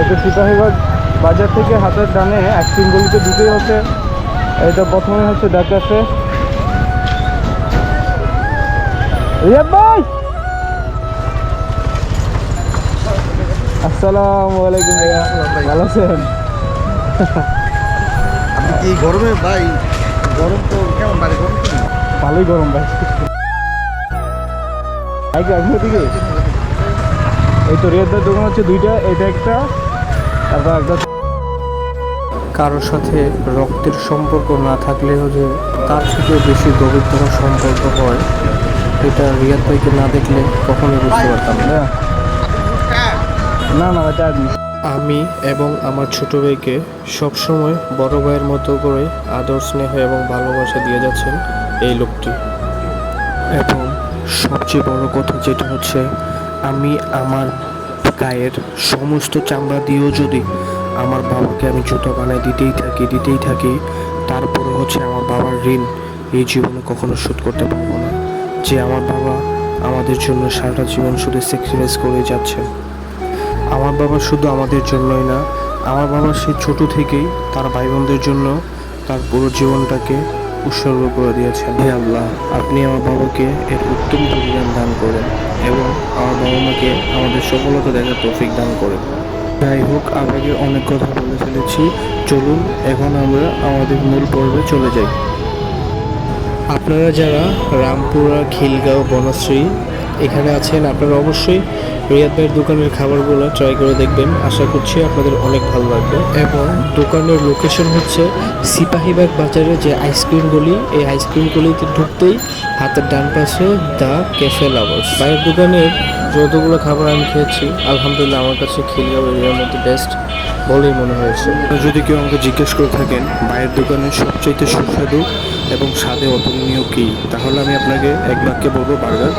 এটা সিপাহীবাগ বাজার থেকে হাতের ডানে আইসক্রিম গলিতে দুটোই হচ্ছে। এটা প্রথমে হচ্ছে ডাকাছে রিয়াদ ভাই! আসসালামু আলাইকুম ভাইয়া ভালো আছেন? এই গরমে? ভাই গরম তো কেমন বাড়ি গরম ভালোই গরম ভাই। আগে আগে দিকে। এই তো রিয়াদ দোকান হচ্ছে দুইটা এটা একটা তারপর একটা কারোর সাথে রক্তের সম্পর্ক না থাকলেও যে তার থেকে বেশি গভীরতর সম্পর্ক হয় এটা রিয়াদ ভাইকে না দেখলে কখনোই বুঝতে পারতাম না। না না এটা আমি এবং আমার ছোট ভাইকে সবসময় বড় ভাইয়ের মতো করে আদর স্নেহ এবং ভালোবাসা দিয়ে যাচ্ছেন এই লোকটি। এবং সবচেয়ে বড় কথা যেটা হচ্ছে আমি আমার গায়ের সমস্ত চামড়া দিয়েও যদি আমার বাবাকে আমি জুতো বানায় দিতেই থাকি দিতেই থাকি তারপরে হচ্ছে আমার বাবার ঋণ এই জীবনে কখনো শোধ করতে পারব না। যে আমার বাবা আমাদের জন্য সারাটা জীবন শুধু স্যাক্রিফাইস করে যাচ্ছে আমার বাবা শুধু আমাদের জন্যই না, আমার বাবা সে ছোট থেকেই তার ভাই বোনদের জন্য তার পুরো জীবনটাকে উৎসর্গ করে দিয়েছেন। হে আল্লাহ, আপনি আমার বাবাকে এর উত্তম পরিমাণ দান করেন এবং আমার বাবা মাকে আমাদের সফলতা দেখার তৌফিক দান করেন। যাই হোক আবেগে অনেক কথা বলে ফেলেছি, চলুন এখন আমরা আমাদের মূল পর্বে চলে যাই। আপনারা যারা রামপুরা, খিলগাঁও, বনশ্রী এখানে আছেন আপনারা অবশ্যই রিয়াদ ভাইয়ের দোকানের খাবারগুলো ট্রাই করে দেখবেন। আশা করছি আপনাদের অনেক ভালো লাগবে। এবং দোকানের লোকেশন হচ্ছে সিপাহীবাগ বাজারে যে আইসক্রিম গলি, এই আইসক্রিম গলিতে ঢুকতেই হাতের ডান পাশে দ্য ক্যাফে লাভার্স ভাইয়ের দোকানের যতগুলো খাবার আমি খেয়েছি, আলহামদুলিল্লাহ আমার কাছে খিলগাঁও এরিয়ার মধ্যে বেস্ট বলেই মনে হয়েছে। যদি কেউ আমাকে জিজ্ঞেস করে থাকেন, ভাইয়ের দোকানের সবচাইতে সুস্বাদু এবং স্বাদে অতুলনীয় কী, তাহলে আমি আপনাকে এক বাক্যে বলব, বার্গার।